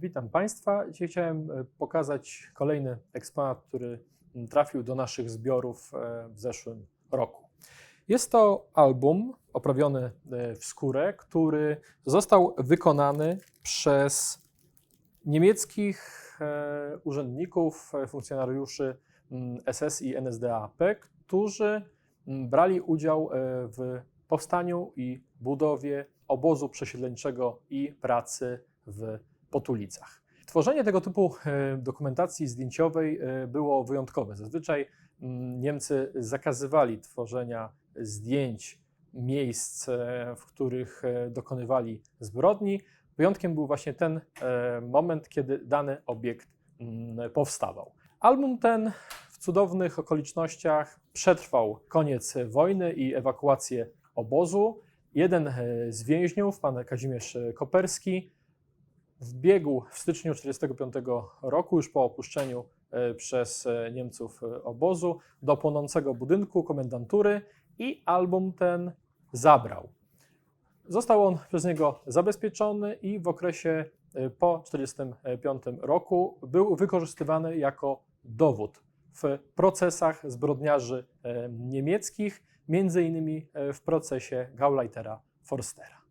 Witam Państwa. Dzisiaj chciałem e, pokazać kolejny eksponat, który m, trafił do naszych zbiorów e, w zeszłym roku. Jest to album oprawiony e, w skórę, który został wykonany przez niemieckich urzędników, funkcjonariuszy SS i NSDAP, którzy m, brali udział w powstaniu i budowie obozu przesiedleńczego i pracy w Potulicach. Tworzenie tego typu e, dokumentacji zdjęciowej e, było wyjątkowe. Zazwyczaj mm, Niemcy zakazywali tworzenia zdjęć miejsc, e, w których dokonywali zbrodni. Wyjątkiem był właśnie ten moment, kiedy dany obiekt mm, powstawał. Album ten w cudownych okolicznościach przetrwał koniec wojny i ewakuację obozu. Jeden z więźniów, pan Kazimierz Koperski, wbiegł w styczniu 1945 roku, już po opuszczeniu e, przez e, Niemców e, obozu, do płonącego budynku komendantury i album ten zabrał. Został on przez niego zabezpieczony i w okresie po 1945 roku był wykorzystywany jako dowód w procesach zbrodniarzy niemieckich, między innymi w procesie Gauleitera Forstera.